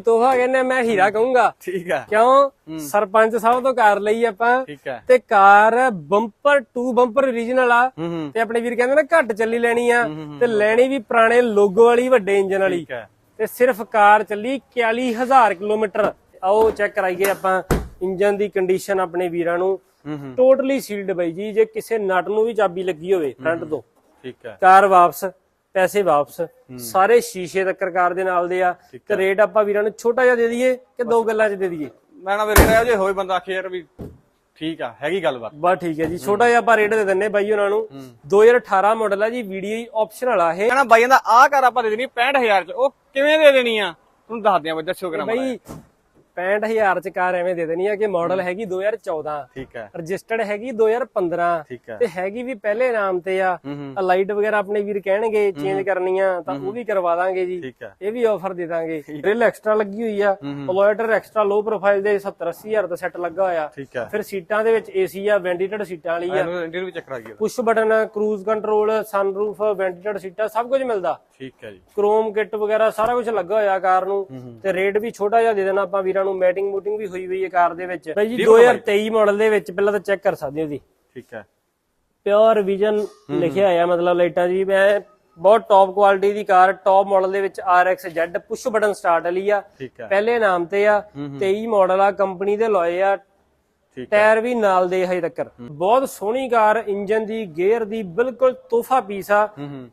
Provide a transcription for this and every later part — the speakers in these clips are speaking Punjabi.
ਤੋਹਫਾ ਕਹਿੰਦੇ ਮੈਂ ਹੀਰਾ ਕਹੂੰਗਾ। ਠੀਕ ਹੈ ਕਿਉਂ? ਸਰਪੰਚ ਸਾਹਿਬ ਤੋਂ ਕਾਰ ਲਈ ਆਪਾਂ। ਠੀਕ ਹੈ ਤੇ car bumper to bumper original ਆ। ਤੇ ਆਪਣੇ ਵੀਰ ਕਹਿੰਦੇ ਨਾ ਘੱਟ ਚੱਲੀ ਲੈਣੀ ਆ। ਤੇ ਲੈਣੀ ਵੀ ਪੁਰਾਣੇ ਲੋਗੋ ਵਾਲੀ ਵੱਡੇ ਇੰਜਨ ਵਾਲੀ। ਤੇ ਸਿਰਫ ਕਾਰ ਚੱਲੀ 41000 ਕਿਲੋਮੀਟਰ। ਆਓ ਚੈੱਕ ਕਰਾਈਏ ਆਪਾਂ ਇੰਜਨ ਦੀ ਕੰਡੀਸ਼ਨ ਆਪਣੇ ਵੀਰਾਂ ਨੂੰ। ਟੋਟਲੀ ਸੀਲਡ ਬਈ ਜੀ ਜੇ ਕਿਸੇ ਨਟ ਨੂੰ ਵੀ ਚਾਬੀ ਲੱਗੀ ਹੋਵੇ ਫਰੰਟ ਤੋਂ। ਠੀਕ ਹੈ ਕਾਰ ਵਾਪਸ। ਪੈਸੇ ਵਾਪਸ। ਸਾਰੇ ਸ਼ੀਸ਼ੇ ਤੱਕ ਕਾਰ ਦੇ ਨਾਲ ਦੇ ਆ। ਤੇ ਰੇਟ ਆਪਾਂ ਵੀਰਾਂ ਨੂੰ ਛੋਟਾ ਜਿਹਾ ਦੇ ਦਈਏ ਕਿ ਦੋ ਗੱਲਾਂ 'ਚ ਦੇ ਦਈਏ? ਮੈਂ ਨਾ ਵੀਰੇ ਰਿਹਾ ਜੇ ਹੋਏ ਬੰਦਾ ਆਖੇ ਯਾਰ ਵੀ ਠੀਕ ਆ ਹੈਗੀ ਗੱਲਬਾਤ ਬਸ ਠੀਕ ਹੈ ਜੀ। ਛੋਟਾ ਜਿਹਾ ਆਪਾਂ ਰੇਟ ਦੇ ਦਿੰਨੇ ਬਾਈ ਉਹਨਾਂ ਨੂੰ। 2018 ਮਾਡਲ ਆ ਜੀ ਵੀਡੀਓ ਆਪਸ਼ਨ ਵਾਲਾ ਇਹ। ਕਹਿੰਦਾ ਬਾਈਆਂ ਦਾ ਆਹ ਕਰ ਆਪਾਂ ਦੇ ਦੇਣੀ 65000 ਚ। ਉਹ ਕਿਵੇਂ ਦੇ ਦੇਣੀ ਆ? ਤੁਹਾਨੂੰ ਦੱਸ ਦਿਆਂ ਬਈ ਦੱਸੋ ਕਰਾਂ ਬਈ 65000 ਚ ਕਾਰ ਐਵੇਂ ਦੇ ਦੇਣੀ ਆ ਕਿ ਮਾਡਲ ਹੈਗੀ 2014 ਠੀਕ ਹੈ। ਰਜਿਸਟਰਡ ਹੈਗੀ 2015 ਠੀਕ ਹੈ। ਤੇ ਹੈਗੀ ਵੀ ਪਹਿਲੇ ਨਾਮ ਤੇ ਆ। ਆ ਲਾਈਟ ਵਗੈਰਾ ਆਪਣੇ ਵੀਰ ਕਹਿਣਗੇ ਚੇਂਜ ਕਰਨੀਆਂ ਤਾਂ ਉਹ ਵੀ ਕਰਵਾ ਦਾਂਗੇ ਜੀ। ਇਹ ਵੀ ਆਫਰ ਦੇ ਦਾਂਗੇ। ਡ੍ਰਿਲ ਐਕਸਟਰਾ ਲੱਗੀ ਹੋਈ ਆ। ਪਲੋਇਟਰ ਐਕਸਟਰਾ ਲੋ ਪ੍ਰੋਫਾਈਲ ਦੇ 70 80000 ਦਾ ਸੈੱਟ ਲੱਗਾ ਹੋਇਆ। ਫਿਰ ਸੀਟਾਂ ਦੇ ਵਿੱਚ ਏਸੀ ਆ ਵੈਂਟੀਲੇਟਡ ਸੀਟਾਂ ਵਾਲੀ ਆ। ਚੱਕਰ ਆ ਗਿਆ push button cruise control sunroof ventilated ਸੀਟਾਂ ਸਭ ਕੁਝ ਮਿਲਦਾ। ਠੀਕ ਹੈ ਜੀ। ਕ੍ਰੋਮ ਕਿੱਟ ਵਗੈਰਾ ਸਾਰਾ ਕੁਝ ਲੱਗਾ ਹੋਇਆ ਕਾਰ ਨੂੰ। ਤੇ ਰੇਟ ਵੀ ਛੋਟਾ ਜਿਹਾ ਦੇ ਦੇਣਾ ਆਪਾਂ ਵੀਰਾਂ ਨੂੰ ਮੈਟਿੰਗ ਮੂਟਿੰਗ ਵੀ ਹੋਈ ਹੋਈ ਹੈ ਕਾਰ ਦੇ ਵਿੱਚ। ਬਾਈ ਜੀ 2023 ਮਾਡਲ ਦੇ ਵਿੱਚ ਪਹਿਲਾਂ ਤਾਂ ਚੈੱਕ ਕਰ ਸਕਦੇ ਹੋ ਜੀ। ਠੀਕ ਹੈ। ਪਿਓਰ ਵਿਜ਼ਨ ਲਿਖਿਆ ਹੋਇਆ ਮਤਲਬ ਲਾਈਟਾਂ ਜੀ। ਮੈਂ ਬਹੁਤ ਟੌਪ ਕੁਆਲਿਟੀ ਦੀ ਕਾਰ ਟੌਪ ਮਾਡਲ ਦੇ ਵਿੱਚ RX Z push button start ਵਾਲੀ ਆ। ਪਹਿਲੇ ਨਾਮ ਤੇ ਆ। 23 ਮਾਡਲ ਆ ਕੰਪਨੀ ਦੇ ਲੋਏ ਆ ਟਾਇਰ ਵੀ ਨਾਲ ਦੇ ਹਜੇ ਤੱਕ। ਬਹੁਤ ਸੋਹਣੀ ਕਾਰ ਇੰਜਨ ਦੀ ਗੇਅਰ ਦੀ ਬਿਲਕੁਲ ਤੋਹਫਾ ਪੀਸ ਆ।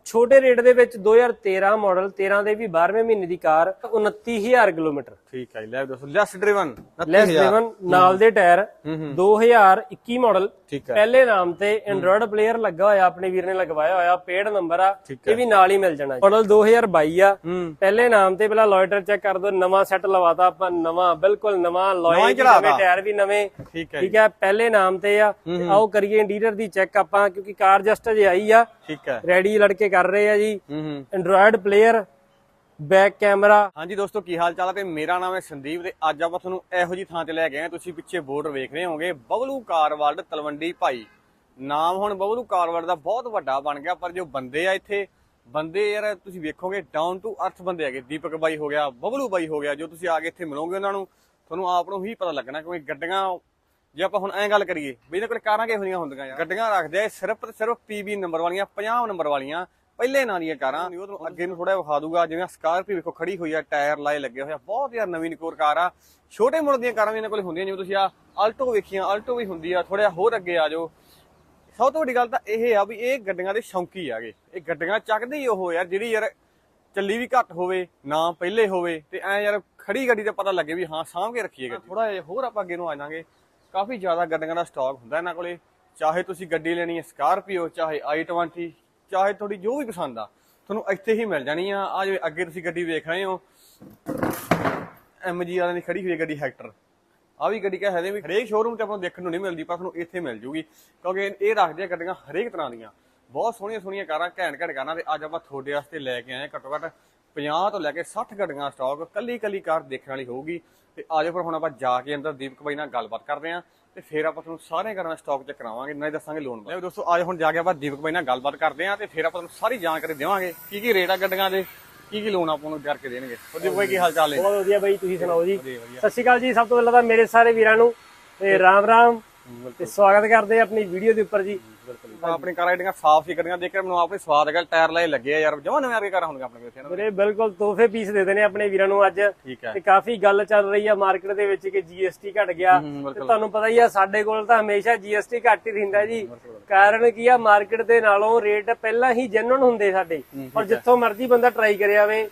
ਛੋਟੇ ਰੇਟ ਦੇ ਵਿੱਚ 2013 ਮਾਡਲ 13 ਦੇ ਵੀ 12ਵੇਂ ਮਹੀਨੇ ਦੀ ਕਾਰ 29000 ਕਿਲੋਮੀਟਰ। ਠੀਕ ਹੈ ਲੈ ਦੋਸਤੋ ਲੈਸ ਡਰਿਵਨ ਲੈਸ ਡਰਿਵਨ ਨਾਲ ਦੇ ਟਾਇਰ ਹੂੰ ਹੂੰ। 2021 ਮਾਡਲ ਪਹਿਲੇ ਨਾਮ ਤੇ ਐਂਡਰੋਇਡ ਪਲੇਅਰ ਲੱਗਾ ਹੋਇਆ ਆਪਣੇ ਵੀਰ ਨੇ ਲਗਵਾਇਆ ਹੋਇਆ ਪੇਡ ਨੰਬਰ ਆ ਇਹ ਵੀ ਨਾਲ ਹੀ ਮਿਲ ਜਾਣਾ ਮਾਡਲ 2022 ਆ। ਪਹਿਲੇ ਨਾਮ ਤੇ ਪਹਿਲਾਂ ਲੋਇਟਰ ਚੈੱਕ ਕਰ ਦੋ ਨਵਾਂ ਸੈੱਟ ਲਵਾਤਾ ਆਪਾਂ ਨਵਾਂ ਬਿਲਕੁਲ ਨਵਾਂ ਤਾ। ਟਾਇਰ ਵੀ ਨਵੇਂ। ਠੀਕ ਠੀਕ ਹੈ ਪਹਿਲੇ ਨਾਮ ਤੇ ਆ ਆਓ ਕਰੀਏ ਇੰਟੀਰੀਅਰ ਦੀ ਚੈੱਕ ਆਪਾਂ ਕਿਉਂਕਿ ਕਾਰ ਜਸਟ ਅਜੇ ਆਈ ਆ। ਠੀਕ ਹੈ। ਰੈਡੀ ਲੜਕੇ ਕਰ ਰਹੇ ਆ ਜੀ। ਐਂਡਰੋਇਡ ਪਲੇਅਰ ਬੈਕ ਕੈਮਰਾ ਹਾਂਜੀ ਦੋਸਤੋ ਕੀ ਹਾਲ ਚਾਲ ਹੈ ਤੇ ਮੇਰਾ ਨਾਮ ਹੈ ਸੰਦੀਪ ਤੇ ਅੱਜ ਆਪਾਂ ਤੁਹਾਨੂੰ ਇਹੋ ਜੀ ਥਾਂ ਤੇ ਲੈ ਕੇ ਆਏ। ਤੁਸੀਂ ਪਿੱਛੇ ਬੋਰਡ ਵੇਖ ਰਹੇ ਹੋਵੋਗੇ ਬਬਲੂ ਕਾਰ ਵਰਲਡ ਤਲਵੰਡੀ ਭਾਈ। ਨਾਮ ਹੁਣ ਬਬਲੂ ਕਾਰ ਵਰਲਡ ਦਾ ਬਹੁਤ ਵੱਡਾ ਬਣ ਗਿਆ ਪਰ ਜੋ ਬੰਦੇ ਆ ਇੱਥੇ ਬੰਦੇ ਯਾਰ ਤੁਸੀਂ ਵੇਖੋਗੇ ਡਾਊਨ ਟੂ ਅਰਥ ਬੰਦੇ ਹੈਗੇ। ਦੀਪਕ ਬਾਈ ਹੋ ਗਿਆ ਬਬਲੂ ਬਾਈ ਹੋ ਗਿਆ ਜੋ ਤੁਸੀਂ ਆ ਕੇ ਇੱਥੇ ਮਿਲੋਗੇ ਉਹਨਾਂ ਨੂੰ ਤੁਹਾਨੂੰ ਆਪ ਨੂੰ ਹੀ ਪਤਾ ਲੱਗਣਾ ਕਿਉਂਕਿ ਗੱਡੀਆਂ ਜੇ ਆਪਾਂ ਹੁਣ ਐਂ ਗੱਲ ਕਰੀਏ ਵੀ ਇਹਨਾਂ ਕੋਲ ਕਾਰਾਂ ਕਿਹੋ ਜਿਹੀਆਂ ਹੁੰਦੀਆਂ ਯਾਰ? ਗੱਡੀਆਂ ਰੱਖਦੇ ਆ ਸਿਰਫ ਤੇ ਸਿਰਫ ਪੀਬੀ ਨੰਬਰ ਵਾਲੀਆਂ 50 ਨੰਬਰ ਵਾਲੀਆਂ ਪਹਿਲੇ ਨਾਂ ਦੀਆਂ ਕਾਰਾਂ। ਉਹ ਤੁਹਾਨੂੰ ਅੱਗੇ ਨੂੰ ਥੋੜਾ ਵਿਖਾ ਦੂਗਾ ਜਿਵੇਂ ਸਕਾਰਪੀਓ ਵੇਖੋ ਖੜੀ ਹੋਈ ਆ ਟਾਇਰ ਲਾਏ ਲੱਗੇ ਹੋਏ ਆ ਬਹੁਤ ਯਾਰ ਨਵੀਂ ਨਿਕੋਰ ਕਾਰ ਆ। ਛੋਟੇ ਮੁੱਲ ਦੀਆਂ ਕਾਰਾਂ ਵੀ ਇਹਨਾਂ ਕੋਲ ਹੁੰਦੀਆਂ ਜਿਵੇਂ ਤੁਸੀਂ ਆ ਆਲਟੋ ਵੇਖੀਆਂ ਆਲਟੋ ਵੀ ਹੁੰਦੀ ਆ ਥੋੜਾ ਹੋਰ ਅੱਗੇ ਆ ਜਾਓ। ਸਭ ਤੋਂ ਵੱਡੀ ਗੱਲ ਤਾਂ ਇਹ ਆ ਵੀ ਇਹ ਗੱਡੀਆਂ ਦੇ ਸ਼ੌਂਕੀ ਆਗੇ ਇਹ। ਗੱਡੀਆਂ ਚੱਕਦੇ ਹੀ ਉਹ ਯਾਰ ਜਿਹੜੀ ਯਾਰ ਚੱਲੀ ਵੀ ਘੱਟ ਹੋਵੇ ਨਾ ਪਹਿਲੇ ਹੋਵੇ ਤੇ ਐ ਯਾਰ ਖੜੀ ਗੱਡੀ ਦਾ ਪਤਾ ਲੱਗੇ ਵੀ ਹਾਂ ਸਾਂਭ ਕੇ ਰੱਖੀਏ ਗੱਡੀ। ਥੋੜਾ ਜਿਹਾ ਹੋਰ ਆਪਾਂ ਅੱਗੇ ਨੂੰ ਆ ਜਾਾਂਗੇ। ਕਾਫੀ ਜ਼ਿਆਦਾ ਗੱਡੀਆਂ ਦਾ ਸਟਾਕ ਹੁੰਦਾ ਇਹਨਾਂ ਕੋਲੇ। ਚਾਹੇ ਤੁਸੀਂ ਗੱਡੀ ਲੈਣੀ ਹੈ ਸਕਾਰਪੀਓ ਚਾਹੇ i20 ਚਾਹੇ ਤੁਹਾਡੀ ਜੋ ਵੀ ਪਸੰਦ ਆ, ਤੁਹਾਨੂੰ ਇੱਥੇ ਹੀ ਮਿਲ ਜਾਣੀ ਆ। ਆ ਜਿਵੇਂ ਅੱਗੇ ਤੁਸੀਂ ਗੱਡੀ ਵੇਖ ਰਹੇ ਹੋ ਐਮਜੀ ਵਾਲਿਆਂ ਦੀ ਖੜੀ ਹੋਈ ਗੱਡੀ ਹੈਕਟਰ ਆ ਵੀ ਗੱਡੀ ਕਹਿੰਦੇ ਵੀ ਹਰੇਕ ਸ਼ੋਰੂਮ ਤੇ ਆਪਾਂ ਨੂੰ ਦੇਖਣ ਨੂੰ ਨਹੀਂ ਮਿਲਦੀ, ਪਰ ਤੁਹਾਨੂੰ ਇੱਥੇ ਮਿਲ ਜੂਗੀ। ਕਿਉਂਕਿ ਇਹ ਰੱਖਦੇ ਆ ਗੱਡੀਆਂ ਹਰੇਕ ਤਰ੍ਹਾਂ ਦੀਆਂ। ਬਹੁਤ ਸੋਹਣੀਆਂ ਸੋਹਣੀਆਂ ਕਾਰਾਂ ਘੈਂਟ ਘੈਂਟ ਕਾਰਾਂ ਤੇ ਅੱਜ ਆਪਾਂ ਤੁਹਾਡੇ ਵਾਸਤੇ ਲੈ ਕੇ ਆਏ ਹਾਂ ਘੱਟੋ ਘੱਟ 50 ਤੋਂ ਲੈ ਕੇ 60 ਗੱਡੀਆਂ ਸਟਾਕ ਕੱਲੀ ਕੱਲੀ ਕਾਰ ਦੇਖਣ ਵਾਲੀ ਹੋਊਗੀ। ਤੇ ਆਜੋ ਫਿਰ ਹੁਣ ਆਪਾਂ ਜਾ ਕੇ ਅੰਦਰ ਦੀਪਕ ਬਾਈ ਨਾਲ ਗੱਲਬਾਤ ਕਰਦੇ ਹਾਂ। ਤੇ ਫਿਰ ਆਪਾਂ ਤੁਹਾਨੂੰ ਸਾਰੇ ਦਾ ਸਟਾਕ ਚੈੱਕ ਕਰਾਵਾਂਗੇ ਨਾਲੇ ਦੱਸਾਂਗੇ ਲੋਨ ਬਾਰੇ। ਦੋਸਤੋ ਆਜੋ ਹੁਣ ਜਾ ਕੇ ਆਪਾਂ ਦੀਪਕ ਬਾਈ ਨਾਲ ਗੱਲਬਾਤ ਕਰਦੇ ਹਾਂ ਤੇ ਫਿਰ ਆਪਾਂ ਤੁਹਾਨੂੰ ਸਾਰੀ ਜਾਣਕਾਰੀ ਦੇਵਾਂਗੇ ਕੀ ਕੀ ਰੇਟ ਆ ਗੱਡੀਆਂ ਦੇ ਕੀ ਕੀ ਲੋਨ ਆਪਾਂ ਨੂੰ ਕਰਕੇ ਦੇਣਗੇ। ਦੀਪਕ ਬਾਈ ਕੀ ਹਾਲ ਚਾਲ ਹੈ ਬਹੁਤ ਵਧੀਆ ਬਾਈ ਤੁਸੀਂ ਸੁਣਾਓ ਜੀ? ਸਤਿ ਸ਼੍ਰੀ ਅਕਾਲ ਜੀ ਸਭ ਤੋਂ ਪਹਿਲਾਂ ਤਾਂ ਮੇਰੇ ਸਾਰੇ ਵੀਰਾਂ ਨੂੰ ਤੇ ਰਾਮ ਰਾਮ ਤੇ ਸਵਾਗਤ ਕਰਦੇ ਆ ਆਪਣੀ ਵੀਡੀਓ ਦੇ ਉੱਪਰ ਜੀ। ਆਪਣੀ ਕਾਰ ਆਈਡੀਆਂ ਸਾਫ਼ ਹੀ ਗੱਡੀਆਂ ਦੇਖ ਕੇ ਮੈਨੂੰ ਆਪਣੇ ਸਵਾਦ ਹੈਗਾ ਟਾਇਰ ਲਾਏ ਲੱਗੇ ਆ ਯਾਰ ਜਮਾਂ ਨਵੇਂ ਵਰਗੇ ਕਾਰਾਂ ਹੁੰਦੀਆਂ ਆਪਣੇ ਕੋਲ ਇੱਥੇ ਵੀਰੇ ਬਿਲਕੁਲ ਤੋਹਫੇ ਪੀਸ ਦੇ ਦੇਣੇ ਆਪਣੇ ਵੀਰਾਂ ਨੂੰ ਅੱਜ। ਠੀਕ ਹੈ। ਤੇ ਕਾਫੀ ਗੱਲ ਚੱਲ ਰਹੀ ਆ ਮਾਰਕੀਟ ਦੇ ਵਿੱਚ ਕਿ GST ਘਟ ਗਿਆ। ਤੇ ਬਿਲਕੁਲ। ਤੁਹਾਨੂੰ ਪਤਾ ਹੀ ਆ ਸਾਡੇ ਕੋਲ ਤਾਂ ਹਮੇਸ਼ਾ GST ਘੱਟ ਹੀ ਰਹਿੰਦਾ ਜੀ। ਕਾਰਨ ਕੀ ਆ ਮਾਰਕੀਟ ਦੇ ਨਾਲੋਂ ਰੇਟ ਪਹਿਲਾਂ ਹੀ ਜੈਨੂਨ ਹੁੰਦੇ ਸਾਡੇ। ਔਰ ਜਿੱਥੋਂ ਮਰਜ਼ੀ ਬੰਦਾ ਟਰਾਈ ਕਰੇ ਆਵੇ।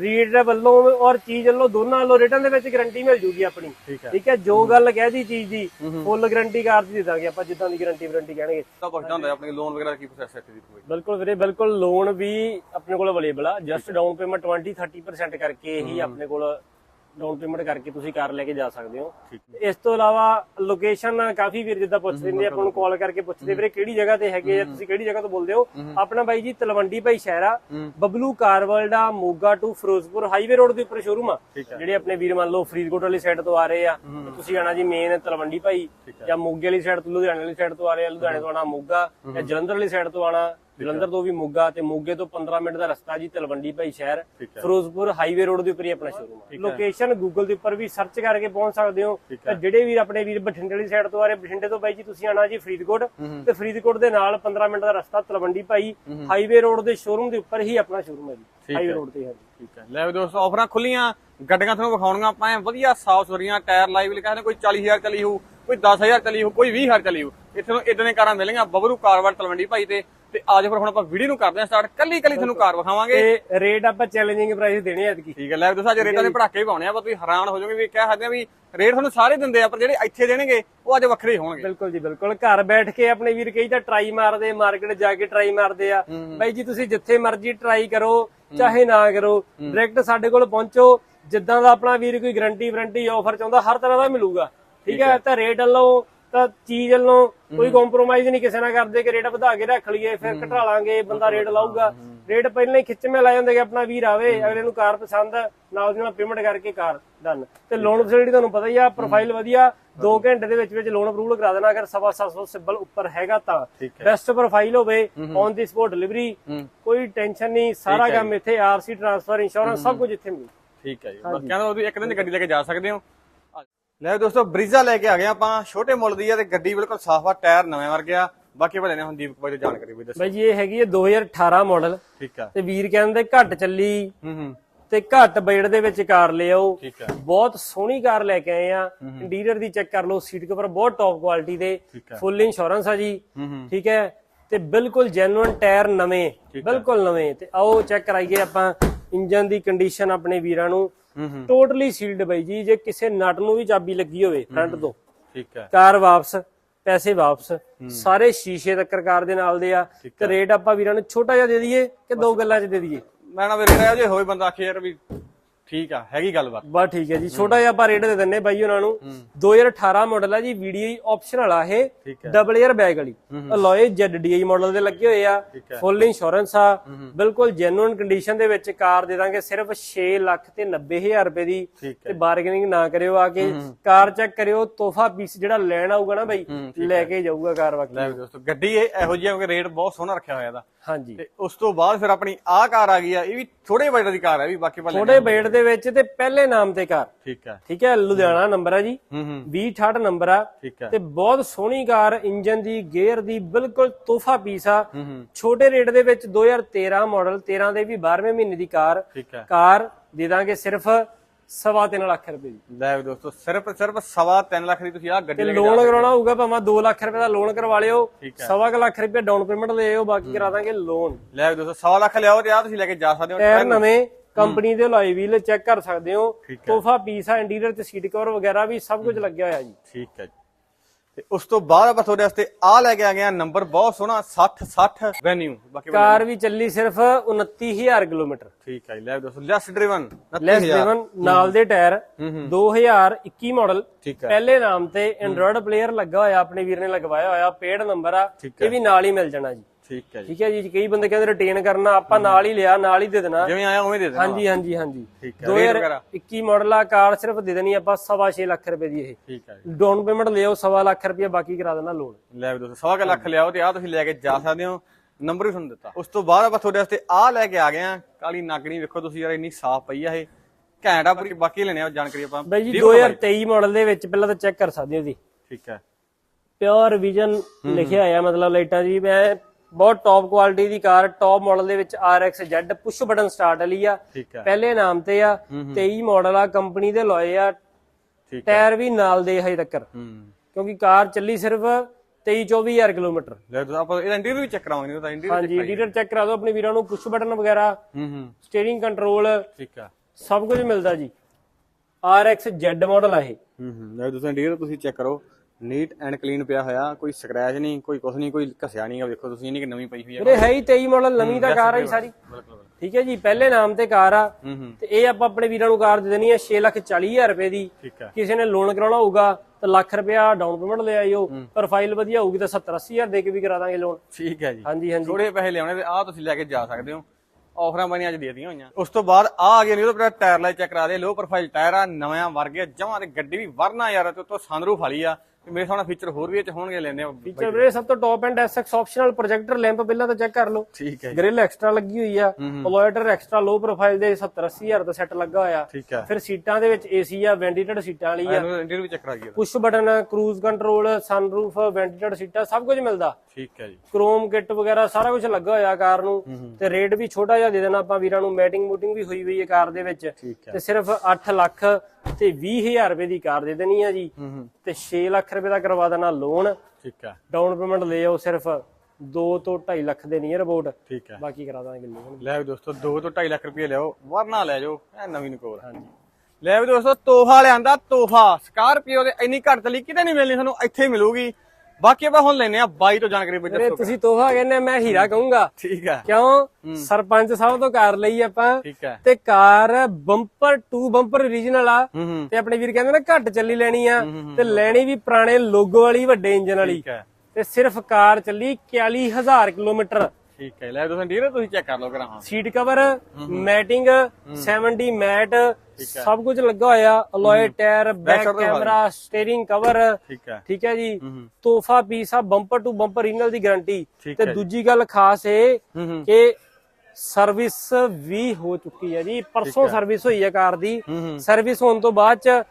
ਰੇਟ ਵੱਲੋਂ ਔਰ ਚੀਜ਼ ਵੱਲੋਂ ਦੋਨਾਂ ਵੱਲੋਂ ਰੇਟਾਂ ਦੇ ਵਿੱਚ ਗਾਰੰਟੀ ਮਿਲ ਜੂਗੀ ਆਪਣੀ। ਠੀਕ ਹੈ। ਠੀਕ ਹੈ ਜੋ ਗੱਲ ਕਹਿਦੀ ਚੀਜ਼ ਦੀ ਫੁੱਲ ਗਾਰੰਟੀ ਕਾਰ ਦੀ ਦੇ ਦਾਂਗੇ ਆਪਾਂ ਜਿੱਦਾਂ ਦੀ ਗਾਰੰਟੀ ਵਾਰੰਟੀ ਕਹਿਣਗੇ ਤਾਂ ਹੁੰਦਾ, ਆਪਣੇ ਲੋਨ ਵਗੈਰਾ ਕੀ ਪ੍ਰੋਸੈਸ ਹੈ ਇੱਥੇ ਕੋਈ? ਬਿਲਕੁਲ ਵੀਰੇ, ਬਿਲਕੁਲ ਲੋਨ ਵੀ ਆਪਣੇ ਕੋਲ ਅਵੇਲੇਬਲ ਆ। ਜਸਟ ਡਾਊਨ ਪੇਮੈਂਟ 20 30% ਕਰਕੇ ਹੀ ਆਪਣੇ ਕੋਲ ਡਾਊਨ ਪੇਮੈਂਟ ਕਰਕੇ ਤੁਸੀਂ ਕਾਰ ਲੈ ਕੇ ਜਾ ਸਕਦੇ ਹੋ। ਇਸ ਤੋਂ ਇਲਾਵਾ ਲੋਕੇਸ਼ਨ ਕਾਫੀ ਵੀਰ ਜਿੱਦਾਂ ਪੁੱਛ ਲੈਂਦੇ ਆ, ਆਪਾਂ ਨੂੰ ਕਾਲ ਕਰਕੇ ਪੁੱਛਦੇ ਵੀਰੇ ਕਿਹੜੀ ਜਗ੍ਹਾ ਤੇ ਹੈਗੇ ਆ ਤੁਸੀਂ ਕਿਹੜੀ ਜਗ੍ਹਾ ਤੋਂ ਬੋਲਦੇ ਹੋ? ਆਪਣਾ ਬਾਈ ਜੀ ਤਲਵੰਡੀ ਭਾਈ ਸ਼ਹਿਰਾ ਬਬਲੂ ਕਾਰ ਵਰਲਡ ਆ Moga to Firozpur highway road ਦੇ ਉੱਪਰ ਸ਼ੋਰੂਮ ਆ। ਜਿਹੜੇ ਆਪਣੇ ਵੀਰ ਮੰਨ ਲਓ ਫਰੀਦਕੋਟ ਵਾਲੀ ਸਾਈਡ ਤੋਂ ਆ ਰਹੇ ਆ ਤੁਸੀਂ ਆਣਾ ਜੀ ਮੇਨ ਤਲਵੰਡੀ ਭਾਈ ਜਾਂ ਮੋਗੇ ਵਾਲੀ ਸਾਈਡ ਤੋਂ ਲੁਧਿਆਣੇ ਵਾਲੀ ਸਾਈਡ ਤੋਂ ਆ ਰਹੇ ਆ ਲੁਧਿਆਣੇ ਤੋਂ ਆਣਾ ਮੋਗਾ ਜਾਂ ਜਲੰਧਰ ਵਾਲੀ ਸਾਈਡ ਤੋਂ ਆਣਾ ਜਲੰਧਰ ਤੋਂ ਵੀ ਮੋਗਾ ਤੇ ਮੋਗੇ ਤੋਂ 15 ਮਿੰਟ ਦਾ ਰਸਤਾ ਜੀ ਤਲਵੰਡੀ ਭਾਈ ਸ਼ਹਿਰ। ਫਿਰੋਜ਼ਪੁਰ ਹਾਈਵੇ ਰੋਡ ਦੇ ਉੱਪਰ ਹੀ ਆਪਣਾ ਸ਼ੋਰੂਮ ਹੈ। ਲੋਕੇਸ਼ਨ ਗੂਗਲ ਦੇ ਉੱਪਰ ਵੀ ਸਰਚ ਕਰਕੇ ਪਹੁੰਚ ਸਕਦੇ ਹੋ। ਤੇ ਜਿਹੜੇ ਵੀਰ ਆਪਣੇ ਵੀਰ ਬਠਿੰਡੇ ਵਾਲੀ ਸਾਈਡ ਤੋਂ ਆ ਰਹੇ ਬਠਿੰਡੇ ਤੋਂ ਬਾਈ ਜੀ ਤੁਸੀਂ ਆਣਾ ਜੀ ਫਰੀਦਕੋਟ। ਤੇ ਫਰੀਦਕੋਟ ਦੇ ਨਾਲ 15 ਮਿੰਟ ਦਾ ਰਸਤਾ ਤਲਵੰਡੀ ਭਾਈ ਹਾਈਵੇ ਰੋਡ ਦੇ ਸ਼ੋਰੂਮ ਦੇ ਉੱਪਰ ਹੀ ਆਪਣਾ ਸ਼ੋਰੂਮ ਹੈ ਜੀ। ਹਾਈਵੇ ਰੋਡ ਤੇ ਹੈ ਠੀਕ ਹੈ। ਲੈ ਵੀ ਦੋਸਤੋ ਆਫਰਾਂ ਖੁੱਲੀਆਂ ਗੱਡੀਆਂ ਤੁਹਾਨੂੰ ਵਿਖਾਉਣੀਆਂ ਆਪਾਂ ਐਂ ਵਧੀਆ ਸਾਫ਼ ਸੁਥਰੀਆਂ ਟਾਇਰ ਲਾਈਵ ਲਿਖਿਆ ਨੇ ਕੋਈ 40000 ਚਲੀ ਹੋਊ ਕੋਈ 10000 ਚਲੀ ਹੋਊ ਕੋਈ 20000 ਚਲੀ ਹੋਊ। ਇੱਥੇ ਨੂੰ ਇਦਾਂ ਦੀਆਂ ਕਾਰਾਂ ਮਿਲਣਗੀਆਂ ਬਬਲੂ ਕਾਰਵਾਰ ਤਲਵੰਡੀ ਭਾਈ ਤੇ ਤੇ ਆਜੋ ਫਿਰ ਹੁਣ ਆਪਾਂ ਵੀਡੀਓ ਨੂੰ ਕਰਦੇ ਹਾਂ ਸਟਾਰਟ ਕੱਲੀ ਕੱਲੀ ਤੁਹਾਨੂੰ ਕਾਰ ਵਿਖਾਵਾਂਗੇ। ਤੇ ਰੇਟ ਆਪਾਂ ਚੈਲੰਜਿੰਗ ਪ੍ਰਾਈਸ ਦੇਣੇ ਐਤਕੀ। ਠੀਕ ਹੈ ਲੈ ਵੀ ਦੋਸਤੋ ਅੱਜ ਰੇਟਾਂ ਦੇ ਪੜਾਕੇ ਹੀ ਪਾਉਣੇ ਆ ਪਰ ਤੁਸੀਂ ਹੈਰਾਨ ਹੋ ਜਾਓਗੇ ਵੀ ਕਹਿ ਸਕਦੇ ਆ ਵੀ ਰੇਟ ਤੁਹਾਨੂੰ ਸਾਰੇ ਦਿੰਦੇ ਆ ਪਰ ਜਿਹੜੇ ਇੱਥੇ ਦੇਣਗੇ ਉਹ ਅੱਜ ਵੱਖਰੇ ਹੋਣਗੇ। ਬਿਲਕੁਲ ਜੀ ਬਿਲਕੁਲ। ਘਰ ਬੈਠ ਕੇ ਆਪਣੇ ਵੀਰ ਕਈ ਤਾਂ ਟਰਾਈ ਮਾਰਦੇ ਮਾਰਕੀਟ ਜਾ ਕੇ ਟਰਾਈ ਮਾਰਦੇ ਆ। ਬਾਈ ਜੀ ਤੁਸੀਂ ਜਿੱਥੇ ਮਰਜ਼ੀ ਟਰਾਈ ਕਰੋ ਚਾਹੇ ਨਾ ਕਰੋ ਡਾਇਰੈਕਟ ਸਾਡੇ ਕੋਲ ਪਹੁੰਚੋ। ਜਿੱਦਾਂ ਦਾ ਆਪਣਾ ਵੀਰ ਕੋਈ ਗਾਰੰਟੀ ਵਾਰੰਟੀ ਆਫਰ ਚਾਹੁੰਦਾ ਹਰ ਤਰ੍ਹਾਂ ਦਾ ਮਿਲੂਗਾ। ਠੀਕ ਹੈ ਤਾਂ ਰੇਟ ਵੱਲੋਂ ਤਾਂ ਚੀਜ਼ ਵੱਲੋਂ ਕੋਈ ਕੰਪਰੋਮਾਈਜ਼ ਨਹੀਂ ਕਿਸੇ ਨਾਲ ਕਰਦੇ ਕਿ ਰੇਟ ਵਧਾ ਕੇ ਰੱਖ ਲਈਏ ਫਿਰ ਘਟਾ ਲਾਂਗੇ ਬੰਦਾ ਰੇਟ ਲਾਊਗਾ। ਰੇਟ ਪਹਿਲਾਂ ਹੀ ਖਿੱਚਵੇਂ ਲਾ ਜਾਂਦੇ ਕਿ ਆਪਣਾ ਵੀਰ ਆਵੇ ਅਗਲੇ ਨੂੰ ਕਾਰ ਪਸੰਦ ਨਾਲ ਦੀ ਨਾਲ ਪੇਮੈਂਟ ਕਰਕੇ ਕਾਰ ਡਨ ਤੇ ਲੋਨ ਫੈਸਿਲਿਟੀ ਤੁਹਾਨੂੰ ਪਤਾ ਹੀ ਆ ਪ੍ਰੋਫਾਈਲ ਵਧੀਆ 2 ਘੰਟੇ ਦੇ ਵਿੱਚ ਵਿੱਚ ਲੋਨ ਅਪਰੂਵਲ ਕਰਾ ਦੇਣਾ ਅਗਰ ਸਵਾ 700 ਸਿਬਲ ਉੱਪਰ ਹੈਗਾ ਤਾਂ। ਬੈਸਟ ਪ੍ਰੋਫਾਈਲ ਹੋਵੇ ਔਨ ਦੀ ਸਪੋਰਟ ਡਿਲੀਵਰੀ ਕੋਈ ਟੈਨਸ਼ਨ ਨਹੀਂ ਸਾਰਾ ਕੰਮ ਇੱਥੇ ਆਰਸੀ ਟ੍ਰਾਂਸਫਰ ਇੰਸ਼ੋਰੈਂਸ ਸਭ ਕੁਝ ਇੱਥੇ ਮਿਲੂ। ਠੀਕ ਹੈ ਜੀ। ਬਸ ਕਹਿੰਦਾ ਤੁਸੀਂ ਇੱਕ ਦਿਨ ਗੱਡੀ ਲੈ ਕੇ ਜਾ ਸਕਦੇ ਹੋ? ਲੈ ਦੋਸਤੋ ਬਰੀਜ਼ਾ ਲੈ ਕੇ ਆ ਗਏ ਆਪਾਂ। ਛੋਟੇ ਮੁੱਲ ਦੀ ਆ ਤੇ ਗੱਡੀ ਬਿਲਕੁਲ ਸਾਫ਼ ਆ ਟਾਇਰ ਨਵੇਂ ਵਰਗੇ ਆ। ਬਾਕੀ ਭਲੇ ਨੇ ਹੁਣ ਦੀਪਕ ਬਾਈ ਦੀ ਜਾਣਕਾਰੀ ਵੀ ਦੱਸੋ। ਬਾਈ ਜੀ ਇਹ ਹੈਗੀ ਹੈ 2018 ਮਾਡਲ ਠੀਕ ਆ। ਤੇ ਵੀਰ ਕਹਿੰਦੇ ਘੱਟ ਚੱਲੀ। ਹੂੰ ਹੂੰ। ਤੇ ਘੱਟ ਬਜਟ ਦੇ ਵਿੱਚ ਕਾਰ ਲਿਆਓ। ਬਹੁਤ ਸੋਹਣੀ ਕਾਰ ਲੈ ਕੇ ਆਏ ਆ। ਇੰਟੀਰੀਅਰ ਦੀ ਚੈੱਕ ਕਰ ਲਓ ਸੀਟ ਕਵਰ ਬਹੁਤ ਟੌਪ ਕੁਆਲਿਟੀ ਦੇ। ਫੁੱਲ ਇੰਸ਼ੋਰੈਂਸ ਆ ਜੀ। ਠੀਕ ਹੈ। ਤੇ ਬਿਲਕੁਲ ਜੈਨੂਇਨ ਟਾਇਰ ਨਵੇਂ। ਬਿਲਕੁਲ ਨਵੇਂ। ਤੇ ਆਓ ਚੈੱਕ ਕਰਾਈਏ ਆਪਾਂ। ਇੰਜਨ ਦੀ ਕੰਡੀਸ਼ਨ ਆਪਣੇ ਵੀਰਾਂ ਨੂੰ। ਟੋਟਲੀ ਸੀਲਡ ਬਈ ਜੀ ਜੇ ਕਿਸੇ ਨਟ ਨੂੰ ਵੀ ਚਾਬੀ ਲੱਗੀ ਹੋਵੇ ਫਰੰਟ ਤੋਂ ਠੀਕ ਹੈ। ਕਾਰ ਵਾਪਸ ਪੈਸੇ ਵਾਪਸ ਸਾਰੇ ਸ਼ੀਸ਼ੇ ਤੱਕ ਕਾਰ ਦੇ ਨਾਲ ਦੇ ਆ। ਤੇ ਰੇਟ ਆਪਾਂ ਵੀਰਾਂ ਨੂੰ ਛੋਟਾ ਜਿਹਾ ਦੇ ਦਈਏ ਕਿ ਦੋ ਗੱਲਾਂ 'ਚ ਦੇ ਦਈਏ? ਮੈਂ ਨਾ ਵੀ ਰੇਟ ਜੇ ਹੋਵੇ ਬੰਦਾ ਆਖੇ ਯਾਰ ਵੀ ਠੀਕ ਆ ਹੈਗੀ ਗੱਲਬਾਤ। ਬਸ ਠੀਕ ਹੈ ਜੀ ਛੋਟਾ ਜਿਹਾ ਆਪਾਂ ਰੇਟ ਦੇ ਦਿੰਨੇ ਬਾਈ ਉਹਨਾਂ ਨੂੰ। 2018 ਮਾਡਲ ਆ ਜੀ ਵੀਡੀਆਈ ਆਪਸ਼ਨਲ ਆ ਇਹ ਡਬਲ 에ਅਰ ਬੈਗ ਵਾਲੀ। ਅਲੋਏ ZDI ਮਾਡਲ ਦੇ ਲੱਗੇ ਹੋਏ ਆ। ਫੁੱਲ ਇੰਸ਼ੋਰੈਂਸ ਆ। ਬਿਲਕੁਲ ਜੈਨੂਇਨ ਕੰਡੀਸ਼ਨ ਦੇ ਵਿੱਚ ਕਾਰ ਦੇ ਦਾਂਗੇ ਸਿਰਫ 6 ਲੱਖ ਤੇ 90000 ਰੁਪਏ ਦੀ। ਤੇ ਬਾਰਗੇਨਿੰਗ ਨਾ ਕਰਿਓ ਆ ਕੇ ਕਾਰ ਚੈੱਕ ਕਰਿਓ ਤੋਹਫਾ ਪੀਸ ਜਿਹੜਾ ਲੈਣ ਆਊਗਾ ਨਾ ਬਾਈ ਲੈ ਕੇ ਜਾਊਗਾ ਕਾਰ ਬਾਕੀ। ਲੈ ਵੀ ਦੋਸਤੋ ਗੱਡੀ ਇਹ ਇਹੋ ਜਿਹੀ ਆ ਕਿ ਰੇਟ ਬਹੁਤ ਸੋਹਣਾ ਰੱਖਿਆ ਹੋਇਆ ਇਹਦਾ। ਹਾਂਜੀ। ਤੇ ਉਸ ਤੋਂ ਬਾਅਦ ਫਿਰ ਆਪਣੀ ਆਹ ਕਾਰ ਆ ਗਈ ਆ ਇਹ ਵੀ ਥੋੜੇ ਬਜਟ ਦੀ ਕਾਰ ਹੈ ਵੀ ਬਾਕੀ ਥੋੜੇ ਬਜਟ ਦੇ ਵਿੱਚ ਤੇ ਪਹਿਲੇ ਨਾਮ ਤੇ ਕਾਰ ਠੀਕ ਹੈ। ਠੀਕ ਹੈ? ਲੁਧਿਆਣਾ ਨੰਬਰ ਆ ਜੀ। ਹੂੰ ਹੂੰ। 2068 ਨੰਬਰ ਆ। ਠੀਕ ਹੈ। ਤੇ ਬਹੁਤ ਸੋਹਣੀ ਕਾਰ ਇੰਜਨ ਦੀ ਗੇਅਰ ਦੀ ਬਿਲਕੁਲ ਤੋਹਫਾ ਪੀਸ ਆ। ਛੋਟੇ ਰੇਟ ਦੇ ਵਿੱਚ 2013 ਮਾਡਲ 13 ਦੇ ਵੀ 12ਵੇਂ ਮਹੀਨੇ ਦੀ ਕਾਰ। ਕਾਰ ਦੇ ਦਾਂਗੇ ਸਿਰਫ ਸਵਾ ਤਿੰਨ ਲੱਖ ਰੁਪਏ ਦੀ। ਲੈ ਦੋਸਤੋ ਸਿਰਫ ਸਿਰਫ ਸਵਾ ਤਿੰਨ ਲੱਖ ਦੀ ਤੁਸੀਂ ਆਹ ਗੱਡੀ ਲੈ ਕੇ ਲੋਨ ਕਰਾਉਣਾ ਹੋਊਗਾ ਭਾਵੇਂ 2 ਲੱਖ ਰੁਪਏ ਦਾ ਲੋਨ ਕਰਵਾ ਲਿਓ। ਸਵਾ ਲੱਖ ਰੁਪਏ ਡਾਊਨ ਪੇਮੈਂਟ ਦੇ ਆਇਓ ਬਾਕੀ ਕਰਾ ਦਾਂਗੇ ਲੋਨ ਲੈ ਦੋਸਤੋ ਸਵਾ ਲੱਖ ਲਿਆਓ ਤੇ ਆ ਤੁਸੀਂ ਲੈ ਕੇ ਜਾ ਸਕਦੇ ਹੋ। ਟਾਇਰ ਨਵੇਂ। ਕੰਪਨੀ ਦੇ ਲਾਈ ਵੀਲ ਚੈੱਕ ਕਰ ਸਕਦੇ ਹੋ। ਤੋਹਫਾ ਪੀਸ ਆ ਇੰਟੀਰੀਅਰ ਤੇ ਸੀਟ ਕਵਰ ਵਗੈਰਾ ਵੀ ਸਭ ਕੁਝ ਲੱਗਿਆ ਹੋਇਆ ਜੀ। ਠੀਕ ਹੈ ਜੀ। ਤੇ ਉਸ ਤੋਂ ਬਾਅਦ ਆਪਾਂ ਤੁਹਾਡੇ ਵਾਸਤੇ ਆ ਲੈ ਕੇ ਆ ਗਏ ਆ ਨੰਬਰ ਬਹੁਤ ਸੋਹਣਾ 60 60 ਵੈਨਿਊ। ਬਾਕੀ ਕਾਰ ਵੀ ਚੱਲੀ ਸਿਰਫ 29000 ਕਿਲੋਮੀਟਰ। ਠੀਕ ਹੈ ਲੈ ਦੋਸਤੋ ਲੈਸ ਡਰਿਵਨ ਲੈਸ ਡਿਵਨ ਨਾਲ ਦੇ ਟਾਇਰ 2021 ਮਾਡਲ। ਪਹਿਲੇ ਨਾਮ ਤੇ ਐਂਡਰੋਇਡ ਪਲੇਅਰ ਲੱਗਾ ਹੋਇਆ ਆਪਣੇ ਵੀਰ ਨੇ ਲਗਵਾਇਆ ਹੋਇਆ ਪੇਡ ਨੰਬਰ ਆ ਇਹ ਵੀ ਨਾਲ ਹੀ ਮਿਲ ਜਾਣਾ ਜੀ। ਠੀਕ ਹੈ ਜੀ। ਠੀਕ ਹੈ ਜੀ ਕਈ ਬੰਦੇ ਕਹਿੰਦੇ ਰਿਟੇਨ ਕਰਨਾ ਆਪਾਂ ਨਾਲ ਹੀ ਲਿਆ ਨਾਲ ਹੀ ਦੇ ਦੇਣਾ। ਜਿਵੇਂ ਆਇਆ ਉਵੇਂ ਦੇ ਦੇਣਾ। ਹਾਂਜੀ ਹਾਂਜੀ ਹਾਂਜੀ। ਠੀਕ ਹੈ। ਰੇਟ ਵਗੈਰਾ? 2021 ਮਾਡਲ ਆ ਕਾਰ ਸਿਰਫ ਦੇ ਦੇਣੀ ਆਪਾਂ 6.5 ਲੱਖ ਰੁਪਏ ਦੀ ਇਹ। ਠੀਕ ਹੈ ਜੀ। ਡਾਊਨ ਪੇਮੈਂਟ ਲਿਓ ਸਵਾ ਲੱਖ ਰੁਪਏ ਬਾਕੀ ਕਰਾ ਦੇਣਾ ਲੋਨ ਲੈ ਵੀ ਦੋਸਤੋ ਸਵਾ ਕੁ ਲੱਖ ਲਿਆਓ ਤੇ ਆ ਤੁਸੀਂ ਲੈ ਕੇ ਜਾ ਸਕਦੇ ਹੋ। ਨੰਬਰ ਵੀ ਤੁਹਾਨੂੰ ਦਿੱਤਾ। ਉਸ ਤੋਂ ਬਾਅਦ ਆਪਾਂ ਤੁਹਾਡੇ ਵਾਸਤੇ ਆ ਲੈ ਕੇ ਆ ਗਏ ਆ ਕਾਲੀ ਨਾਗਣੀ ਵੇਖੋ ਤੁਸੀਂ ਯਾਰ ਇੰਨੀ ਸਾਫ਼ ਪਈ ਆ ਇਹ। ਘੈਂਟ ਆ ਪੂਰੀ ਬਾਕੀ ਲੈਣੇ ਆ ਜਾਣਕਾਰੀ ਆਪਾਂ ਬਾਈ ਜੀ 2023 ਮਾਡਲ ਦੇ ਵਿੱਚ ਪਹਿਲਾਂ ਤਾਂ ਚੈੱਕ ਕਰ ਸਕਦੇ ਹੋ ਜੀ ਠੀਕ ਹੈ। ਪਿਓਰ ਵਿਜ਼ਨ ਲਿਖਿਆ ਹੋਇਆ ਮਤਲਬ ਲਾਈਟਾਂ ਜੀ ਮੈਂ ਬਹੁਤ ਟੌਪ ਕੁਆਲਿਟੀ ਦੀ ਕਾਰ ਟੌਪ ਮਾਡਲ ਦੇ ਵਿੱਚ RX Z push button start ਵਾਲੀ ਆ। ਪਹਿਲੇ ਨਾਮ ਤੇ ਆ। 23 ਮਾਡਲ ਆ ਕੰਪਨੀ ਦੇ ਲੋਏ ਆ। ਟਾਇਰ ਵੀ ਨਾਲ ਦੇ ਹਜੇ ਤੱਕ ਕਿਉਂਕਿ ਕਾਰ ਚੱਲੀ ਸਿਰਫ 23 24000 ਕਿਲੋਮੀਟਰ। ਆਪਾਂ ਇਹਦਾ ਇੰਟੀਰੀਅਰ ਵੀ ਚੈੱਕ ਕਰਾਵਾਂਗੇ ਨਹੀਂ ਤਾਂ ਇੰਟੀਰੀਅਰ ਹਾਂਜੀ ਇੰਟੀਰੀਅਰ ਚੈੱਕ ਕਰਾ ਦਿਓ ਆਪਣੇ ਵੀਰਾਂ ਨੂੰ ਪੁਸ਼ ਬਟਨ ਵਗੈਰਾ ਹੂੰ ਹੂੰ। ਕੰਟਰੋਲ ਠੀਕ ਹੈ ਸਭ ਕੁਝ ਮਿਲਦਾ ਜੀ। RX Z ਮਾਡਲ ਆ ਇਹ। ਹੂੰ ਹੂੰ। ਲੈ ਦੋਸਤੋ ਇੰਟੀਰੀਅਰ ਤੁਸੀਂ ਚੈੱਕ ਕਰੋ। ਨੀਟ ਐਂਡ ਕਲੀਨ ਪਿਆ ਹੋਇਆ ਕੋਈ ਸਕ੍ਰੈਚ ਨਹੀਂ ਕੋਈ ਕੁਝ ਨਹੀਂ ਕੋਈ ਘਸਿਆ ਨਹੀਂਗਾ ਵੇਖੋ ਤੁਸੀਂ ਨਹੀਂ ਕਿ ਨਵੀਂ ਪਈ ਹੋਈ ਹੈ ਵੀਰੇ ਹੈ ਹੀ 23 ਮਾਡਲ ਨਵੀਂ ਤਾਂ ਕਾਰ ਆ ਜੀ ਸਾਰੀ। ਬਿਲਕੁਲ ਠੀਕ ਹੈ ਜੀ ਪਹਿਲੇ ਨਾਮ ਤੇ ਕਾਰ ਆ। ਤੇ ਇਹ ਆਪਾਂ ਆਪਣੇ ਵੀਰਾਂ ਨੂੰ ਕਾਰ ਦੇ ਦੇਣੀ ਹੈ 640000 ਰੁਪਏ ਦੀ। ਠੀਕ ਹੈ। ਕਿਸੇ ਨੇ ਲੋਨ ਕਰਾਉਣਾ ਹੋਊਗਾ ਤਾਂ ਲੱਖ ਰੁਪਇਆ ਡਾਊਨ ਪੇਮੈਂਟ ਲੈ ਆਇਓ। ਪ੍ਰੋਫਾਈਲ ਵਧੀਆ ਹੋਊਗੀ ਤਾਂ 70 80000 ਦੇ ਕੇ ਵੀ ਕਰਾ ਦਾਂਗੇ ਲੋਨ ਠੀਕ ਹੈ ਜੀ। ਹਾਂਜੀ ਹਾਂਜੀ। ਥੋੜੇ ਪੈਸੇ ਲਿਆਉਣੇ ਤੇ ਆਹ ਤੁਸੀਂ ਲੈ ਕੇ ਜਾ ਸਕਦੇ ਹੋ। ਆਫਰਾਂ ਬਣੀਆਂ ਅੱਜ ਦੇ ਦਿੱਤੀਆਂ ਹੋਈਆਂ। ਉਸ ਤੋਂ ਬਾਅਦ ਆ ਆ ਗਿਆ ਨਹੀਂ ਉਹਦਾ ਟਾਇਰ ਲਾਈ ਚੈੱਕ ਕਰਾ ਦੇ। ਲੋ ਪ੍ਰੋਫਾਈਲ ਟਾਇਰ ਆ ਨਵਾਂ ਵਰਗੇ ਜਮਾਂ ਤੇ ਗੱਡੀ ਵੀ ਵਰਨਾ ਯਾਰ ਤੇ ਉੱਤੋਂ ਸੰਦਰੂਫ ਵਾਲੀ ਆ। ਮੇਰੇ ਨਾਲ ਫੀਚਰ ਹੋਰ ਵੀ ਇਹ ਚ ਹੋਣਗੇ ਲੈਣੇ ਆ ਫੀਚਰ ਵੀਰੇ ਸਭ ਤੋਂ top end SX optional projector lamp ਪਹਿਲਾਂ ਤਾਂ ਚੈੱਕ ਕਰ ਲਓ। ਠੀਕ ਹੈ ਗ੍ਰਿਲ ਐਕਸਟਰਾ ਲੱਗੀ ਹੋਈ ਆ। ਅਲੋਇਡਰ ਐਕਸਟਰਾ ਲੋ ਪ੍ਰੋਫਾਈਲ ਦੇ 70 80 ਹਜ਼ਾਰ ਦਾ ਸੈੱਟ ਲੱਗਾ ਹੋਇਆ। ਠੀਕ ਹੈ। ਫਿਰ ਸੀਟਾਂ ਦੇ ਵਿੱਚ ਏਸੀ ਆ ਵੈਂਟੀਲੇਟਡ ਸੀਟਾਂ ਵਾਲੀ ਆ। ਇੰਟਰਵਿਊ ਵੀ ਚੈੱਕ ਕਰਾ ਗਿਆ push button cruise control sunroof ventilated ਸੀਟਾਂ ਸਭ ਕੁਝ ਮਿਲਦਾ। ਠੀਕ ਹੈ ਜੀ। ਕ੍ਰੋਮ ਕਿੱਟ ਵਗੈਰਾ ਸਾਰਾ ਕੁਝ ਲੱਗਾ ਹੋਇਆ ਕਾਰ ਨੂੰ। ਤੇ ਰੇਟ ਵੀ ਛੋਟਾ ਜਿਹਾ ਦੇ ਦੇਣਾ ਆਪਾਂ ਵੀਰਾਂ ਨੂੰ। ਮੈਟਿੰਗ ਮੂਟਿੰਗ ਵੀ ਹੋਈ ਹੋਈ ਹੈ ਕਾਰ ਦੇ ਵਿੱਚ। ਤੇ ਸਿਰਫ 8 ਲੱਖ ਤੇ 20000 ਰੁਪਏ ਦੀ ਕਾਰ ਦੇ ਦੇਣੀ ਆ ਜੀ। ਤੇ 6 ਲੱਖ ਰੁਪਏ ਦਾ ਕਰਵਾ ਦੇਣਾ ਲੋਨ ਠੀਕ ਹੈ ਡਾਊਨ ਪੇਮੈਂਟ ਲੈ ਆਓ ਸਿਰਫ 2 ਤੋਂ 2.5 ਲੱਖ ਦੇ ਨੀਅਰ ਅਬਾਊਟ ਠੀਕ ਹੈ ਬਾਕੀ ਕਰਾ ਦਾਂਗੇ ਲੋਨ ਲੈ ਵੀ ਦੋਸਤੋ 2 ਤੋਂ 2.5 ਲੱਖ ਰੁਪਏ ਲਿਆਓ। ਵਰਨਾ ਲੈ ਜਾਓ ਇਹ ਨਵੀਂ ਨਕੋਰ ਹਾਂਜੀ। ਲੈ ਵੀ ਦੋਸਤੋ ਤੋਹਫਾ ਲਿਆਂਦਾ ਤੋਹਫਾ। ਸਕਾਰਪੀਓ ਦੇ ਇੰਨੀ ਘੱਟ ਤਲੀ ਕਿਤੇ ਨਹੀਂ ਮਿਲਣੀ ਤੁਹਾਨੂੰ ਇੱਥੇ ਮਿਲੂਗੀ। ਬਾਕੀ ਆਪਾਂ ਹੁਣ ਲੈਨੇ ਆ ਬਾਈ ਤੋਂ ਜਾਣਕਾਰੀ ਬਈ ਦੱਸੋ ਤੁਸੀਂ ਤੋਹਫਾ ਕਹਿੰਦੇ ਮੈਂ ਹੀਰਾ ਕਹੂੰਗਾ। ਠੀਕ ਹੈ। ਕਿਉਂ? ਸਰਪੰਚ ਸਾਹਿਬ ਤੋਂ ਕਾਰ ਲਈ ਆਪਾਂ। ਤੇ car bumper to bumper original ਆ। ਤੇ ਆਪਣੇ ਵੀਰ ਕਹਿੰਦੇ ਨਾ ਘੱਟ ਚੱਲੀ ਲੈਣੀ ਆ। ਤੇ ਲੈਣੀ ਵੀ ਪੁਰਾਣੇ ਲੋਗੋ ਵਾਲੀ ਵੱਡੇ ਇੰਜਨ ਵਾਲੀ। ਤੇ ਸਿਰਫ ਕਾਰ ਚੱਲੀ 41000 ਕਿਲੋਮੀਟਰ। ਠੀਕ ਹੈ। ਲੈ ਤੁਸੀਂ ਡੀਰ ਤੁਸੀਂ ਚੈੱਕ ਕਰ ਲਓ ਕਰਾਂ ਸੀਟ ਕਵਰ ਮੈਟਿੰਗ 70 ਮੈਟ ਸਭ ਕੁਝ ਲੱਗਾ ਹੋਇਆ। Alloy tyre back camera steering cover ਠੀਕ ਹੈ। ਠੀਕ ਹੈ ਜੀ। ਤੋਹਫਾ ਪੀਸ ਆ ਬੰਪਰ ਟੂ ਬੰਪਰ ਰੀਨਲ ਦੀ ਗਾਰੰਟੀ ਤੇ। ਦੂਜੀ ਗੱਲ ਖਾਸ ਹੂੰ ਕਿ ਸਰਵਿਸ ਵੀ ਹੋ ਚੁੱਕੀ ਹੈ ਜੀ। ਪਰਸੋਂ ਸਰਵਿਸ ਹੋਈ ਹੈ ਕਾਰ ਦੀ। ਸਰਵਿਸ ਹੋਣ ਤੋਂ ਬਾਅਦ ਚ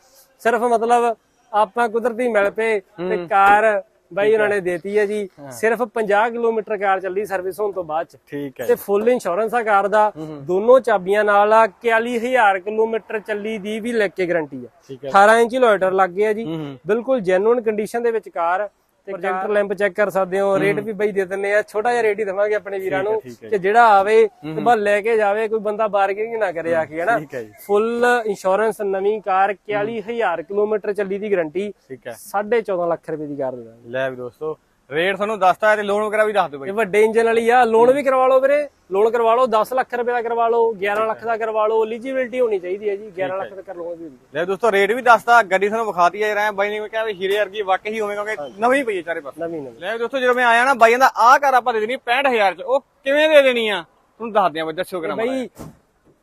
ਸਿਰਫ ਮਤਲਬ ਆਪਾਂ ਕੁਦਰਤੀ ਮਿਲ ਪਏ ਤੇ ਕਾਰ ਬਾਈ ਉਹਨਾਂ ਨੇ ਦੇਤੀ ਹੈ ਜੀ ਸਿਰਫ 50 ਕਿਲੋਮੀਟਰ ਕਾਰ ਚੱਲੀ ਸਰਵਿਸ ਹੋਣ ਤੋਂ ਬਾਅਦ ਚ। ਠੀਕ ਹੈ ਤੇ ਫੁੱਲ ਇੰਸ਼ੋਰੈਂਸ ਆ ਕਾਰ ਦਾ ਦੋਨੋਂ ਚਾਬੀਆਂ ਨਾਲ ਆ 41000 ਕਿਲੋਮੀਟਰ ਚੱਲੀ ਦੀ ਵੀ ਲੈ ਕੇ ਗਾਰੰਟੀ ਆ। ਠੀਕ ਹੈ। 18 ਇੰਚੀ ਲੋਇਟਰ ਲੱਗ ਗਿਆ ਜੀ। ਬਿਲਕੁਲ ਜੈਨੂਇਨ ਕੰਡੀਸ਼ਨ ਦੇ ਵਿੱਚ ਕਾਰ ਪ੍ਰੋਜੈਕਟਰ ਲੈਂਪ ਚੈੱਕ ਕਰ ਸਕਦੇ ਹੋ ਰੇਟ ਵੀ ਬਈ ਦੇ ਦਿੰਨੇ ਆ ਛੋਟਾ ਜਿਹਾ ਰੇਟ ਹੀ ਦਵਾਂਗੇ ਆਪਣੇ ਵੀਰਾਂ ਨੂੰ ਕਿ ਜਿਹੜਾ ਆਵੇ ਤੇ ਬਸ ਲੈ ਕੇ ਜਾਵੇ ਕੋਈ ਬੰਦਾ ਬਾਰਗੇਨਿੰਗ ਨਾ ਕਰੇ ਆ ਕੇ ਹਨਾ? ਫੁੱਲ ਇੰਸ਼ੋਰੈਂਸ ਨਵੀਂ ਕਾਰ 41000 ਕਿਲੋਮੀਟਰ ਚੱਲੀ ਦੀ ਗਾਰੰਟੀ ਠੀਕ ਹੈ। 14.5 ਲੱਖ ਰੁਪਏ ਦੀ ਕਾਰ ਦੇ ਲੈ ਵੀ ਦੋਸਤੋ ਰੇਟ ਤੁਹਾਨੂੰ ਦੱਸਤਾ ਹੈ ਤੇ ਲੋਨ ਵਗੈਰਾ ਵੀ ਦੱਸ ਦਿਓ ਬਾਈ। ਇਹ ਵੱਡੇ ਇੰਜਨ ਵਾਲੀ ਆ ਲੋਨ ਵੀ ਕਰਵਾ ਲਓ ਵੀਰੇ। ਲੋਨ ਕਰਵਾ ਲਓ 10 ਲੱਖ ਰੁਪਏ ਦਾ ਕਰਵਾ ਲਓ 11 ਲੱਖ ਦਾ ਕਰਵਾ ਲਓ ਐਲੀਜੀਬਿਲਟੀ ਹੋਣੀ ਚਾਹੀਦੀ ਹੈ ਜੀ 11 ਲੱਖ ਦਾ ਕਰ ਲੋਨ ਵੀ ਲੈ ਦੋਸਤੋ ਰੇਟ ਵੀ ਦੱਸਤਾ ਗੱਡੀ ਤੁਹਾਨੂੰ ਵਿਖਾਤੀ ਹੈ ਯਾਰ ਬਾਈ ਨੇ ਕਿਹਾ ਵੀ ਹੀਰੇ ਵਰਗੀ ਵਾਕਈ ਹੀ ਹੋਵੇ ਕਿਉਂਕਿ ਨਵੀਂ ਪਈ ਹੈ ਚਾਰੇ ਪਾਸੇ। ਨਵੀਂ ਨਵੀਂ। ਲੈ ਦੋਸਤੋ ਜਦੋਂ ਮੈਂ ਆਇਆ ਨਾ ਬਾਈਆਂ ਦਾ ਆਹ ਘਰ ਆਪਾਂ ਦੇ ਦੇਣੀ 65000 ਚ। ਉਹ ਕਿਵੇਂ ਦੇ ਦੇਣੀ ਆ? ਤੁਹਾਨੂੰ ਦੱਸਦੇ ਆ ਬਈ ਦੱਸੋ ਕਿਰਾ ਬਈ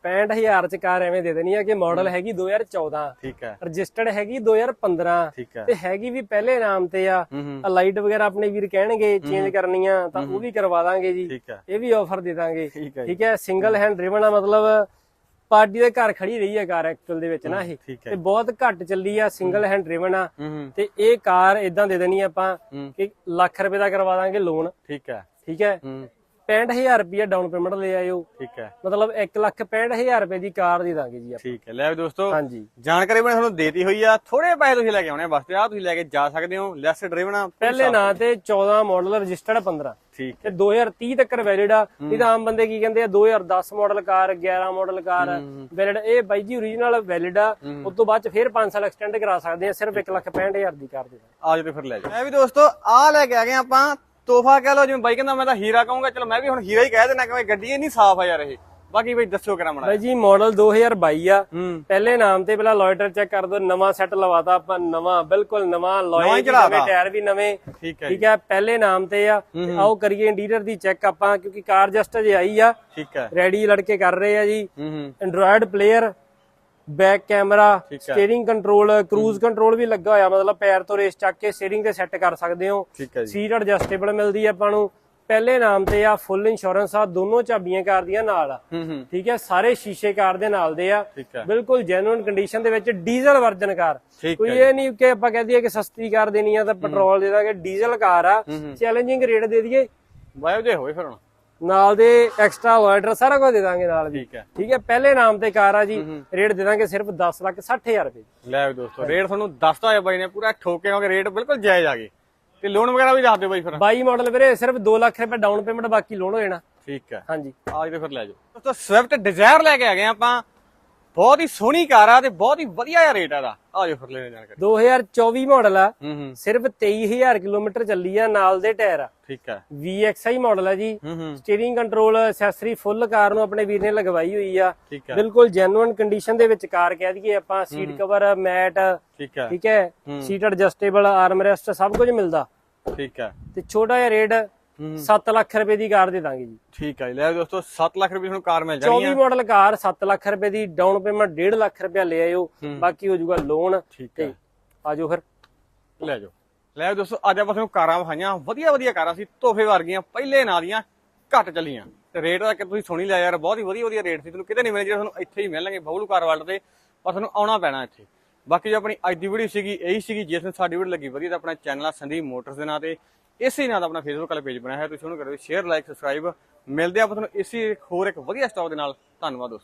65000 ਚ ਕਾਰ ਐਵੇਂ ਦੇ ਦੇਣੀ ਆ ਕਿ ਮਾਡਲ ਹੈਗੀ 2014 ਠੀਕ ਹੈ। ਰਜਿਸਟਰਡ ਹੈਗੀ 2015 ਠੀਕ ਹੈ। ਤੇ ਹੈਗੀ ਵੀ ਪਹਿਲੇ ਨਾਮ ਤੇ ਆ। ਲਾਈਟ ਵਗੈਰਾ ਆਪਣੇ ਵੀਰ ਕਹਿਣਗੇ ਚੇਂਜ ਕਰਨੀਆਂ ਤਾਂ ਉਹ ਵੀ ਕਰਵਾ ਦਾਂਗੇ ਜੀ। ਇਹ ਵੀ ਆਫਰ ਦੇ ਦਾਂਗੇ। ਠੀਕ ਹੈ ਸਿੰਗਲ ਹੈਂਡ ਡਰਿਵਨ ਆ ਮਤਲਬ ਪਾਰਟੀ ਦੇ ਘਰ ਖੜੀ ਰਹੀ ਹੈ ਕਾਰ ਐਕਚੁਅਲ ਦੇ ਵਿੱਚ ਨਾ ਇਹ। ਤੇ ਬਹੁਤ ਘੱਟ ਚੱਲੀ ਆ ਸਿੰਗਲ ਹੈਂਡ ਡਰਿਵਨ ਆ। ਤੇ ਇਹ ਕਾਰ ਇਦਾਂ ਦੇ ਦੇਣੀ ਆਪਾਂ ਕਿ ਲੱਖ ਰੁਪਏ ਦਾ ਕਰਵਾ ਦਾਂਗੇ ਲੋਨ ਠੀਕ ਹੈ। ਠੀਕ ਹੂੰ। 65000 ਰੁਪਏ ਡਾਊਨ ਪੇਮੈਂਟ ਲੈ ਆਇਓ। ਠੀਕ ਹੈ। ਮਤਲਬ 1 ਲੱਖ 65000 ਰੁਪਏ ਦੀ ਕਾਰ ਦੇ ਦਾਂਗੇ ਜੀ ਠੀਕ ਹੈ। ਲੈ ਵੀ ਦੋਸਤੋ ਹਾਂਜੀ। ਜਾਣਕਾਰੀ ਮੈਂ ਤੁਹਾਨੂੰ ਦੇਤੀ ਹੋਈ ਆ ਥੋੜੇ ਪੈਸੇ ਤੁਸੀਂ ਲੈ ਕੇ ਆਉਣੇ ਆ ਬਸ ਤੇ ਆ ਤੁਸੀਂ ਲੈ ਕੇ ਜਾ ਸਕਦੇ ਹੋ ਲੈਸ ਡਰਾਈਵਨ ਆ ਪਹਿਲੇ ਨਾਂ ਤੇ 14 ਮਾਡਲ ਰਜਿਸਟਰਡ 15 ਠੀਕ ਤੇ 2030 ਤੱਕ ਵੈਲਿਡ ਆ। ਤਾਂ ਆਮ ਬੰਦੇ ਕੀ ਕਹਿੰਦੇ ਆ 2010 model car 11 model car valid ਇਹ ਬਾਈ ਜੀ ਓਰੀਜਨਲ ਵੈਲਿਡ ਆ। ਉਸ ਤੋਂ ਬਾਅਦ ਚ ਫਿਰ 5 ਸਾਲ ਐਕਸਟੈਂਡ ਕਰਾ ਸਕਦੇ ਆ ਸਿਰਫ 1 ਲੱਖ 65000 ਦੀ ਕਾਰ ਦੇ। ਆ ਜਾਓ ਤੇ ਫਿਰ ਲੈ ਜਾਓ। ਮੈਂ ਵੀ ਦੋਸਤੋ ਆ ਲੈ ਕੇ ਆ ਗਏ ਆਪਾਂ ਤੋਹਫਾ ਕਹਿ ਲਓ ਜਿਵੇਂ ਬਾਈ ਕਹਿੰਦਾ ਮੈਂ ਤਾਂ ਹੀਰਾ ਕਹੂੰਗਾ ਚਲੋ ਮੈਂ ਵੀ ਹੁਣ ਹੀਰਾ ਹੀ ਕਹਿ ਦੇਣਾ ਕਿ ਗੱਡੀ ਇੰਨੀ ਸਾਫ਼ ਆ ਯਾਰ ਇਹ। ਬਾਕੀ ਬਈ ਦੱਸੋ ਕਿਹੜਾ ਬਣਾ ਬਾਈ ਜੀ ਮਾਡਲ 2022 ਆ। ਪਹਿਲੇ ਨਾਮ ਤੇ ਪਹਿਲਾਂ ਲੋਇਟਰ ਚੈੱਕ ਕਰ ਦੋ ਨਵਾਂ ਸੈੱਟ ਲਵਾਤਾ ਆਪਾਂ ਨਵਾਂ ਬਿਲਕੁਲ ਨਵਾਂ ਚੜ੍ਹਾਤਾ। ਨਵੇਂ ਟਾਇਰ ਵੀ ਨਵੇਂ। ਠੀਕ ਹੈ ਠੀਕ ਹੈ ਪਹਿਲੇ ਨਾਮ ਤੇ ਆ। ਆਓ ਕਰੀਏ ਇੰਟੀਰੀਅਰ ਦੀ ਚੈੱਕ ਆਪਾਂ ਕਿਉਂਕਿ ਕਾਰ ਜਸਟ ਅਜੇ ਆਈ ਆ। ਠੀਕ ਹੈ। ਰੈਡੀ ਲੜਕੇ ਕਰ ਰਹੇ ਆ ਜੀ। ਐਂਡਰੋਇਡ ਪਲੇਅਰ ਬੈਕ ਕੈਮਰਾ ਹੈ। ਸਟੀਅਰਿੰਗ ਕੰਟਰੋਲ ਕਰੂਜ਼ ਕੰਟਰੋਲ ਵੀ ਲੱਗਾ ਹੋਇਆ। ਮਤਲਬ ਪੈਰ ਤੋਂ ਰੇਸ ਚੱਕ ਕੇ ਸਟੀਅਰਿੰਗ ਤੇ ਸੈੱਟ ਕਰ ਸਕਦੇ ਹੋ। ਹੈ ਸੀਟ ਐਡਜਸਟੇਬਲ ਮਿਲਦੀ ਆ ਆਪਾਂ ਨੂੰ। ਪਹਿਲੇ ਨਾਮ ਤੇ ਆ ਫੁੱਲ ਇੰਸ਼ੋਰੈਂਸ ਆ ਦੋਨੋਂ ਚਾਬੀਆਂ ਕਾਰ ਦੀਆਂ ਨਾਲ। ਆ ਹੂੰ ਹੂੰ। ਠੀਕ ਹੈ ਸਾਰੇ ਸ਼ੀਸ਼ੇ ਕਾਰ ਦੇ ਨਾਲ ਦੇ ਆ। ਹੈ। ਬਿਲਕੁਲ ਜੈਨੂਇਨ ਕੰਡੀਸ਼ਨ ਦੇ ਵਿੱਚ ਡੀਜ਼ਲ ਵਰਜਨ ਕਾਰ। ਕੋਈ ਹੈ ਇਹ ਨਹੀਂ ਕਿ ਆਪਾਂ ਕਹਿ ਦਈਏ ਕਿ ਸਸਤੀ ਕਾਰ ਦੇਣੀ ਆ ਤਾਂ ਪੈਟਰੋਲ ਦੇ ਦਾਂਗੇ। ਡੀਜ਼ਲ ਕਾਰ ਆ ਚੈਲੰਜਿੰਗ ਰੇਟ ਦੇ ਦਈਏ। ਬਾਇਓ ਜੇ ਹੋਵੇ ਫਿਰ ਹੁਣ। ਨਾਲ ਦੇ ਐਕਸਟਰਾ ਵਾਈਡਰ ਸਾਰਾ ਕੁਝ ਦੇ ਦਾਂਗੇ ਨਾਲ ਵੀ। ਠੀਕ ਹੈ। ਠੀਕ ਹੈ ਪਹਿਲੇ ਨਾਮ ਤੇ ਕਾਰ ਆ ਜੀ ਰੇਟ ਦੇ ਦਾਂਗੇ ਸਿਰਫ 10 ਲੱਖ 60000 ਰੁਪਏ। ਲੈ ਵੀ ਦੋਸਤੋ ਰੇਟ ਤੁਹਾਨੂੰ ਦੱਸਤਾ ਹੋਇਆ ਬਾਈ ਨੇ ਪੂਰਾ ਠੋਕੇ ਹੋਗੇ ਰੇਟ ਬਿਲਕੁਲ ਜਾਇਜ਼ ਆ ਗਏ। ਤੇ ਲੋਨ ਵਗੈਰਾ ਵੀ ਦੱਸ ਦਿਓ ਬਾਈ ਫਿਰ। 22 ਮਾਡਲ ਵੀਰੇ ਸਿਰਫ 2 ਲੱਖ ਰੁਪਏ ਡਾਊਨ ਪੇਮੈਂਟ ਬਾਕੀ ਲੋਨ ਹੋ ਜਾਣਾ। ਠੀਕ ਹੈ। ਹਾਂਜੀ। ਆਜ ਤੇ ਫਿਰ ਲੈ ਜਾਓ। ਦੋਸਤੋ ਸਵਿਫਟ ਡਿਜ਼ਾਇਰ ਲੈ ਕੇ ਆ ਗਏ ਆਪਾਂ। ਬਹੁਤ ਹੀ ਸੋਹਣੀ ਕਾਰ ਆ ਤੇ ਬਹੁਤ ਹੀ ਵਧੀਆ ਜਿਹਾ ਰੇਟ ਆ ਦਾ ਆ ਜਾਓ ਫਿਰ ਲੈਣੇ ਜਾਣਕਾਰੀ 2024 ਮਾਡਲ ਆ। ਹੂੰ ਹੂੰ। ਸਿਰਫ 23000 ਕਿਲੋਮੀਟਰ ਚੱਲੀ ਆ ਨਾਲ ਦੇ ਟਾਇਰ ਆ। ਠੀਕ ਹੈ VXI ਮਾਡਲ ਆ ਜੀ। ਹੂੰ ਹੂੰ। Steering control accessory full car ਨੂੰ ਆਪਣੇ ਵੀਰ ਨੇ ਲਗਵਾਈ ਹੋਈ ਆ। ਬਿਲਕੁਲ ਜੈਨੂਇਨ ਕੰਡੀਸ਼ਨ ਦੇ ਵਿੱਚ ਕਾਰ ਕਹਿ ਦਈਏ ਆਪਾਂ। ਸੀਟ ਕਵਰ ਮੈਟ ਠੀਕ ਹੈ ਠੀਕ ਹੈ। ਸੀਟ ਐਡਜਸਟੇਬਲ ਆਰਮ ਰੈਸਟ ਸਭ ਕੁਝ ਮਿਲਦਾ। ਠੀਕ ਹੈ ਤੇ ਛੋਟਾ ਜਿਹਾ ਰੇਟ 7 ਲੱਖ ਰੁਪਏ ਦੀ ਕਾਰ ਦੇ ਦਾਂਗੇ ਜੀ। ਠੀਕ ਹੈ ਜੀ। ਲੈ ਦੋਸਤੋ 7 ਲੱਖ ਰੁਪਏ ਤੁਹਾਨੂੰ ਕਾਰ ਮਿਲ ਜਾਣੀ 24 ਆ ਮਾਡਲ ਕਾਰ 7 ਲੱਖ ਰੁਪਏ ਦੀ ਡਾਊਨ ਪੇਮੈਂਟ 1.5 ਲੱਖ ਰੁਪਏ ਲੈ ਆਇਓ। ਹੂੰ। ਬਾਕੀ ਹੋ ਜਾਊਗਾ ਲੋਨ ਠੀਕ ਤੇ ਹੈ ਆਜੋ ਫਿਰ। ਲੈ ਜਾਓ। ਲੈ ਦੋਸਤੋ ਅੱਜ ਆਪਾਂ ਤੁਹਾਨੂੰ ਕਾਰਾਂ ਵਿਖਾਈਆਂ। ਵਧੀਆ ਵਧੀਆ ਕਾਰਾਂ ਸੀ ਤੋਹਫੇ ਵਰਗੀਆਂ ਪਹਿਲੇ ਨਾਂ ਦੀਆਂ ਘੱਟ ਚੱਲੀਆਂ। ਤੇ ਰੇਟ ਦਾ ਕਿ ਤੁਸੀਂ ਸੁਣੀ ਲਿਆ ਯਾਰ ਬਹੁਤ ਹੀ ਵਧੀਆ ਵਧੀਆ ਰੇਟ ਸੀ। ਤੁਹਾਨੂੰ ਕਿਤੇ ਨਹੀਂ ਮਿਲਣੇ ਜਿਹੜੇ ਤੁਹਾਨੂੰ ਇੱਥੇ ਹੀ ਮਿਲਣਗੇ ਬਬਲੂ ਕਾਰ ਵਰਲਡ ਤੇ ਪਰ ਤੁਹਾਨੂੰ ਆਉਣਾ ਪੈਣਾ ਇੱਥੇ। ਬਾਕੀ ਜੋ ਆਪਣੀ ਅੱਜ ਦੀ ਵੀਡੀਓ ਸੀਗੀ ਇਹੀ ਸੀਗੀ ਜੇ ਤੁਹਾਨੂੰ ਸਾਡੀ ਵੀਡੀਓ ਲੱਗੀ ਵਧੀਆ ਤਾਂ ਆਪਣਾ ਚੈਨਲ ਆ ਸੰਦੀਪ ਮੋਟਰਸ ਦੇ ਨਾਂ ਤੇ। ਇਸੇ ਨਾਲ ਆਪਣਾ ਫੇਸਬੁੱਕ ਵਾਲਾ ਪੇਜ ਬਣਾਇਆ ਹੈ ਤੁਸੀਂ ਉਹਨੂੰ ਕਰੋ ਸ਼ੇਅਰ ਲਾਈਕ ਸਬਸਕ੍ਰਾਈਬ ਮਿਲਦੇ ਆਪਾਂ ਤੁਹਾਨੂੰ ਇਸੇ ਹੋਰ ਇੱਕ ਵਧੀਆ ਸਟਾਕ ਦੇ ਨਾਲ। ਧੰਨਵਾਦ ਦੋਸਤੋ।